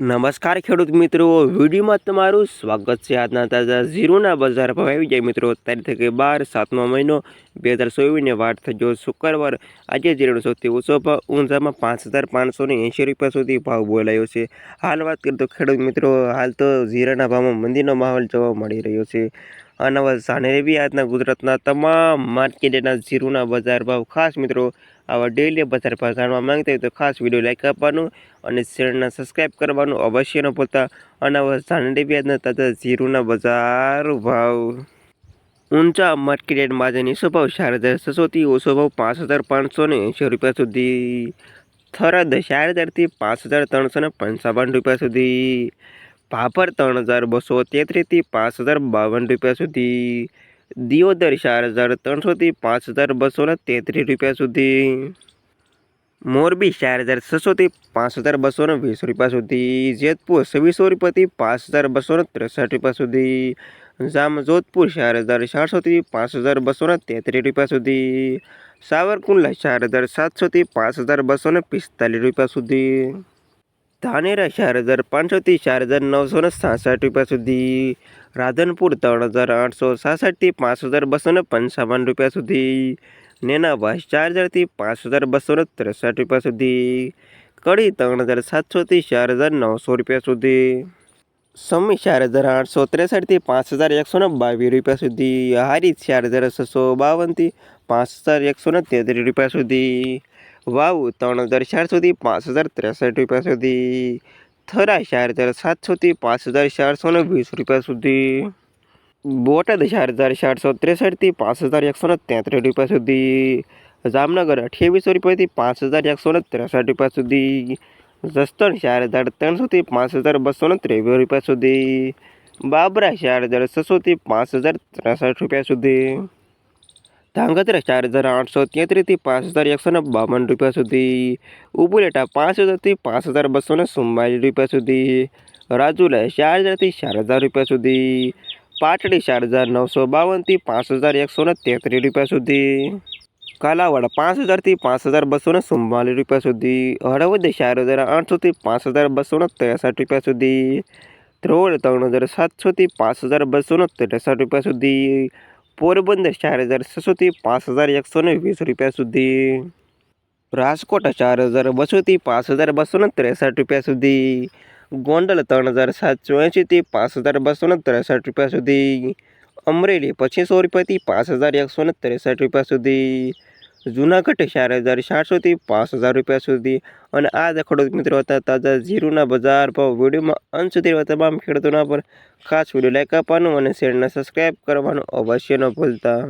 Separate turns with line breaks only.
નમસ્કાર ખેડૂત મિત્રો, વિડીયોમાં તમારું સ્વાગત છે આજના તાજા ઝીરોના બજાર ભાવ. આવી જાય મિત્રો તારીખ બાર, સાતમો મહિનો, બે હજાર ચોવીસને વાર થયો શુક્રવાર, આજે જીરોનો સૌથી ઓછો ભાવ, ઊંઝામાં પાંચ હજાર પાંચસો ને એંશી રૂપિયા સુધી ભાવ બોલાયો છે. હાલ વાત કરીએ તો ખેડૂત મિત્રો, હાલ તો જીરાના ભાવમાં મંદીનો માહોલ જોવા મળી રહ્યો છે. અને સાને બી આજના ગુજરાતના તમામ માર્કેટના જીરુના બજાર ભાવ. ખાસ મિત્રો આવા ડેલી બજાર ભાવ જાણવા માંગતા હોય તો ખાસ વીડિયો લાઈક આપવાનું અને ચેનલને સબસ્ક્રાઈબ કરવાનું અવશ્ય ન ભૂલતા. અને જાણી વ્યાજના તાજા જીરુના બજાર ભાવ ઊંચા માર્કેટ રેટ આજે નીચો ભાવ ચાર હજાર છસોથી ઓછો ભાવ પાંચ હજાર પાંચસો ને એંશી રૂપિયા સુધી. થરાદ ચાર હજારથી પાંચ હજાર ત્રણસો ને પંચાવન રૂપિયા સુધી. ભાભર ત્રણ હજાર બસો તેત્રીસથી પાંચ હજાર બાવન રૂપિયા સુધી. દિયોદર ચાર હજાર ત્રણસોથી પાંચ હજાર બસો ને તેત્રીસ રૂપિયા સુધી. મોરબી ચાર હજાર છસોથી પાંચ હજાર બસો ને વીસ રૂપિયા સુધી. જેતપુર છવ્વીસો રૂપિયાથી પાંચ હજાર બસો ને ત્રેસઠ રૂપિયા સુધી. જામ જોધપુર ચાર હજાર ચારસોથી પાંચ હજાર બસો ને તેત્રીસ રૂપિયા સુધી. સાવરકુંડલા ચાર હજાર સાતસોથી પાંચ હજાર બસો ને પિસ્તાલીસ રૂપિયા સુધી. ધાનેરા ચાર હજાર પાંચસોથી ચાર હજાર નવસો ને સાસઠ રૂપિયા સુધી રાધનપુર ત્રણ હજાર આઠસો સાસઠથી પાંચ હજાર બસો ને પંચાવન રૂપિયા સુધી નેનાભાઈ ચાર હજારથી પાંચ હજાર બસો ને ત્રેસઠ રૂપિયા સુધી કડી ત્રણ હજાર સાતસોથી ચાર હજાર નવસો રૂપિયા સુધી સમી ચાર હજાર આઠસો ત્રેસઠથી પાંચ હજાર એકસો ને બાવીસ રૂપિયા સુધી હારી ચાર હજાર છસો બાવનથી પાંચ હજાર એકસો ને તેત્રીસ રૂપિયા સુધી વાવ ત્રણ હજાર ચારસોથી પાંચ હજાર ત્રેસઠ રૂપિયા સુધી. થરા ચાર હજાર સાતસોથી પાંચ હજાર ચારસો ને વીસ રૂપિયા સુધી. બોટાદ ચાર હજાર ચારસો ત્રેસઠથી પાંચ હજાર એકસો ને તેત્રીસ રૂપિયા સુધી. જામનગર અઠ્યાવીસો રૂપિયાથી પાંચ હજાર એકસો ને ત્રેસઠ રૂપિયા સુધી. જસદણ ચાર હજાર ત્રણસોથી પાંચ હજાર બસો ને ત્રેવીસ રૂપિયા સુધી. બાબરા ચાર હજાર છસોથી પાંચ હજાર ત્રેસઠ રૂપિયા સુધી. ધાંગધ્રા ચાર હજાર આઠસો તેત્રીસથી પાંચ હજાર એકસો ને બાવન રૂપિયા સુધી. ઉપલેટા પાંચ હજારથી પાંચ હજાર બસો ને ચુમ્માલીસ રૂપિયા સુધી. રાજુલા ચાર હજારથી ચાર હજાર રૂપિયા સુધી. પાટડી ચાર હજાર નવસો બાવનથી પાંચ હજાર એકસો ને તેત્રીસ રૂપિયા સુધી. કાલાવાડ પાંચ હજારથી પાંચ હજાર બસો ને ચુમ્માલીસ રૂપિયા સુધી. હળવદ ચાર હજાર આઠસોથી પાંચ હજાર બસો ને ત્રેસઠ રૂપિયા સુધી. ધ્રોળ ત્રણ હજાર સાતસોથી પાંચ હજાર બસો ને ત્રેસઠ રૂપિયા સુધી. પોરબંદર ચાર હજાર છસોથી પાંચ હજાર એકસો ને વીસ રૂપિયા સુધી. રાજકોટ ચાર હજાર બસોથી પાંચ હજાર બસો ને ત્રેસઠ રૂપિયા સુધી. ગોંડલ ત્રણ હજાર સાતસો એંશીથી પાંચ હજાર બસો ને ત્રેસઠ રૂપિયા સુધી. અમરેલી પચીસો રૂપિયાથી પાંચ હજાર એકસો ને ત્રેસઠ રૂપિયા સુધી. જુનાગઢ ચાર હજાર સાતસોથી પાંચ હજાર રૂપિયા સુધી. અને આ જ ખેડૂત મિત્રો હતા તાજા જીરુના બજાર ભાવ વિડીયોમાં અંત સુધી તમામ ખેડૂતોના પર ખાસ વીડિયો લાઈક આપવાનું અને ચેનલને સબસ્ક્રાઈબ કરવાનું અવશ્ય ન ભૂલતા.